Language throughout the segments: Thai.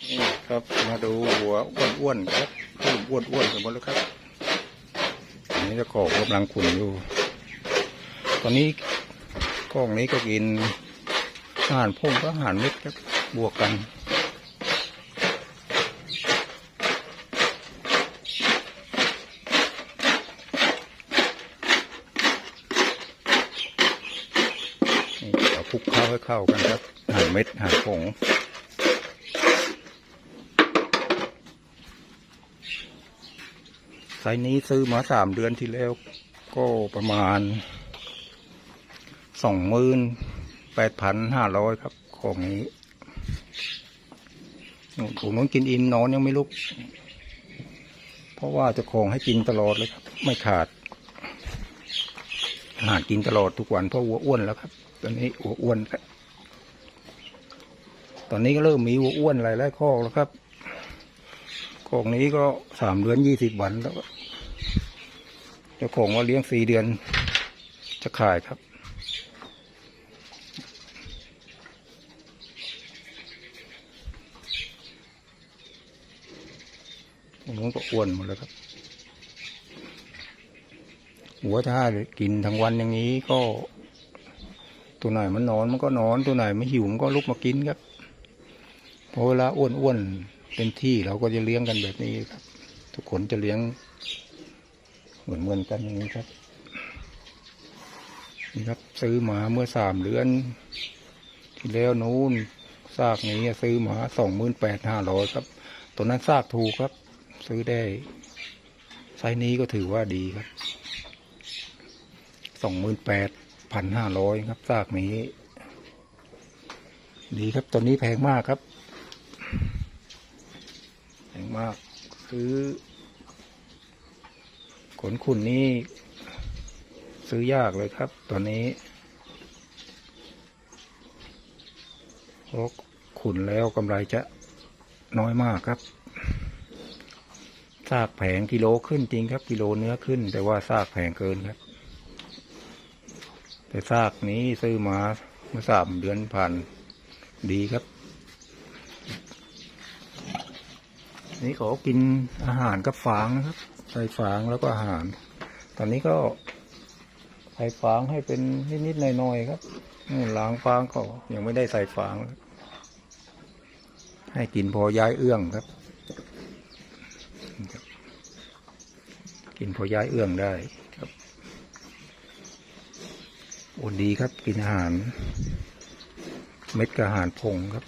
นี่ครับ มาดูหัวอ้วนๆครับเริ่มอ้วนๆกันหมดแล้วครับอันนี้จะกอกกำลังขุนอยู่ ตอนนี้กล้องนี้ก็กินอาหารพงก็อาหารเม็ดครับบวกกันเอาคลุกเข้าให้เข้ากันครับอาหารเม็ดอาหารผง ไซนี้ซื้อมาสามเดือนที่แล้วก็ประมาณสองหมื่นแปดพันห้าร้อยครับ ของนี้ผมน้องกินอิ่มนอนยังไม่ลุก เพราะว่าจะขงให้กินตลอดเลยครับ ไม่ขาดอาหารกินตลอดทุกวันเพราะวัวอ้วนแล้วครับ ตอนนี้วัวอ้วนครับตอนนี้ก็เริ่มมีวัวอ้วนหลายหลายๆข้อแล้วครับ ของนี้ก็สามเดือนยี่สิบวันแล้วเจ้าของว่าเลี้ยงสี่เดือนจะขายครับ ตรงนู้นก็อ้วนหมดแล้วครับ หัวถ้ากินทั้งวันอย่างนี้ก็ ตัวไหนมันนอนมันก็นอน ตัวไหนไม่หิวมันก็ลุกมากินครับพอเวลาอ้วนๆ เต็มที่เราก็จะเลี้ยงกันแบบนี้ครับ ทุกคนจะเลี้ยง เหมือนเหมือนกันอย่างนี้ครับ นี่ครับ ซื้อหมาเมื่อสามเดือน ที่แล้วนู้นซากนี้ซื้อหมาสองหมื่นแปดห้าร้อยครับตัวนั้นซากถูกครับ ซื้อได้ไซส์นี้ก็ถือว่าดีครับสองหมื่นแปดพันห้าร้อยครับซากนี้ ดีครับตัวนี้แพงมากครับ งมาก ซื้อ ขนขุนนี่ซื้อยากเลยครับตอนนี้เพราะขุนแล้วกำไรจะน้อยมากครับซากแผงกิโลขึ้นจริงครับ กิโลเนื้อขึ้น แต่ว่าซากแพงเกินครับ แต่ซากนี้ซื้อมาเมื่อสามเดือนผ่านดีครับ นี่เขากินอาหารกับฟางนะครับ ใส่ฟางแล้วก็อาหาร ตอนนี้ก็ใส่ฟางให้เป็นนิดๆหน่อยๆครับนู่นล้างฟางเขายังไม่ได้ใส่ฟาง ให้กินพอย้ายเอื้องครับ กินพอย้ายเอื้องได้ครับโอ้ดีครับกินอาหาร เม็ดกับอาหารผงครับ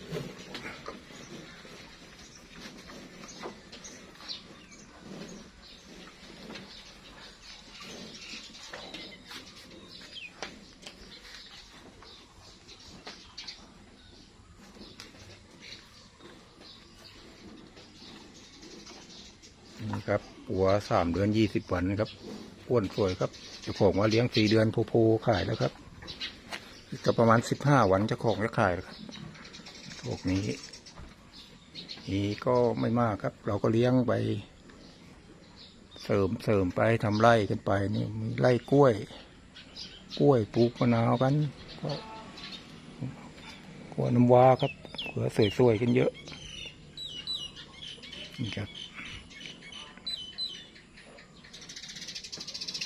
นครับหัวสามเดือนยี่สิบวันนะครับอ้วนสวยครับเจ้าของว่าเลี้ยงสี่เดือนโพๆขายแล้วครับก็ประมาณสิบห้าวันเจ้าของจะขายแล้วครับพวกนี้นี่ก็ไม่มากครับ เราก็เลี้ยงไป เสริมเสริมไปทำไร่กันไปนี่มีไร่กล้วย กล้วยปลูกมะนาวกันก็กล้วยน้ำว้าครับเผื่อสวยๆกันเยอะนี่ครับ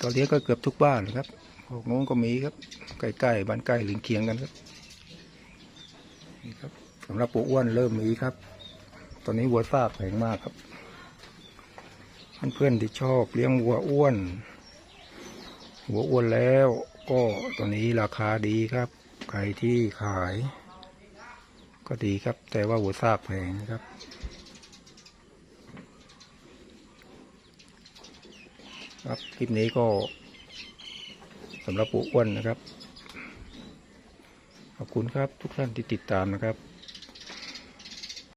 ก็เลี้ยงก็เกือบทุกบ้านเลยครับพวกน้นก็มีครับใกล้ๆบ้านใกล้หลิงเคียงกันครับนี่ครับสำหรับปูอ้วนเริ่มมีครับ ตอนนี้วัวซากแพงมากครับเพื่อนๆที่ชอบเลี้ยงวัวอ้วนหัวอ้วนแล้วก็ตอนนี้ราคาดีครับใครที่ขาย ก็ดีครับ แต่ว่าวัวซากแพงครับ ครับคลิปนี้ก็สำหรับปู่อ้วนนะครับ ขอบคุณครับทุกท่านที่ติดตามนะครับ